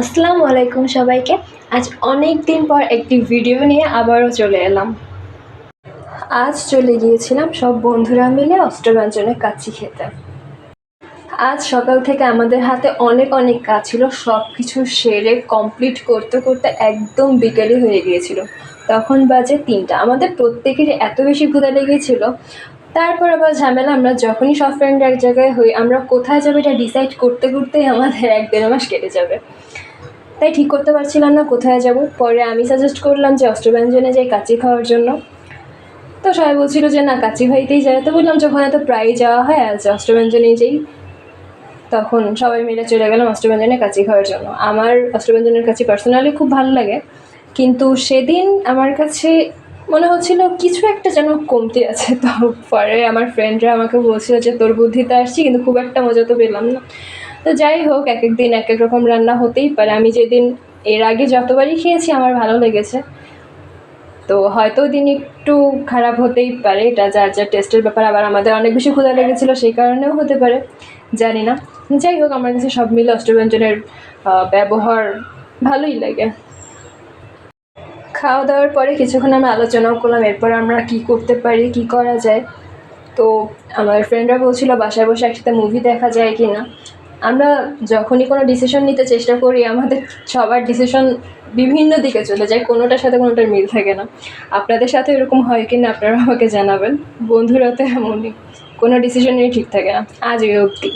আসসালামু আলাইকুম সবাইকে। আজ অনেক দিন পর একটি ভিডিও নিয়ে আবারও চলে এলাম। আজ চলে গিয়েছিলাম সব বন্ধুরা মিলে অষ্টব্যঞ্জনের কাচ্চি খেতে। আজ সকাল থেকে আমাদের হাতে অনেক অনেক কাজ ছিল সব কিছু সেরে কমপ্লিট করতে করতে একদম বিকেলে হয়ে গিয়েছিল। তখন বাজে তিনটা। আমাদের প্রত্যেকেরই এত বেশি ক্ষুধা লেগেছিল তারপর আবার ঝামেলা, আমরা যখনই সব ফ্রেন্ড এক জায়গায় হই, আমরা কোথায় যাবে এটা ডিসাইড করতে করতেই আমাদের এক দেড় মাস কেটে যাবে। তাই ঠিক করতে পারছিলাম না কোথায় যাব। পরে আমি সাজেস্ট করলাম যে অষ্টব্যঞ্জনে যাই কাচি খাওয়ার জন্য। তো সবাই বলছিল যে না, কাচি ভাইতেই যায় তো বললাম যখন এত প্রায় যাওয়া হয় আজ অষ্টব্যঞ্জনেই যাই, তখন সবাই মিলে চলে গেলাম অষ্টব্যঞ্জনে কাচি খাওয়ার জন্য। আমার অষ্টব্যঞ্জনের কাছে পার্সোনালি খুব ভালো লাগে। কিন্তু সেদিন আমার কাছে মনে হচ্ছিল কিছু একটা যেন কমতি আছে। তো পরে আমার ফ্রেন্ডরা আমাকে বলছিল যে, তোর বুদ্ধিতে আসছি, কিন্তু খুব একটা মজা তো পেলাম না। তো যাই হোক এক এক দিন এক এক রকম রান্না হতেই পারে। আমি যেদিন এর আগে যতবারই খেয়েছি, আমার ভালো লেগেছে। তো হয়তো দিন একটু খারাপ হতেই পারে। এটা যার যার টেস্টের ব্যাপার। আবার আমাদের অনেক বেশি ক্ষুধা লেগেছিলো, সেই কারণেও হতে পারে। জানি না। যাই হোক, আমার কাছে সব মিলে অষ্টব্যঞ্জনের ব্যবহার ভালোই লাগে। খাওয়া দাওয়ার পরে কিছুক্ষণ আমরা আলোচনাও করলাম, এরপর আমরা কি করতে পারি, কি করা যায়। তো আমার ফ্রেন্ডরা বলছিল, বাসায় বসে একসাথে মুভি দেখা যায় কি না আমরা যখনই কোনো ডিসিশন নিতে চেষ্টা করি, আমাদের সবার ডিসিশন বিভিন্ন দিকে চলে যায়, কোনোটার সাথে কোনোটার মিল থাকে না। আপনাদের সাথে এরকম হয় কি না আপনারা আমাকে জানাবেন। বন্ধুরা তো এমনই, কোনো ডিসিশনই ঠিক থাকে না আজ অবধি।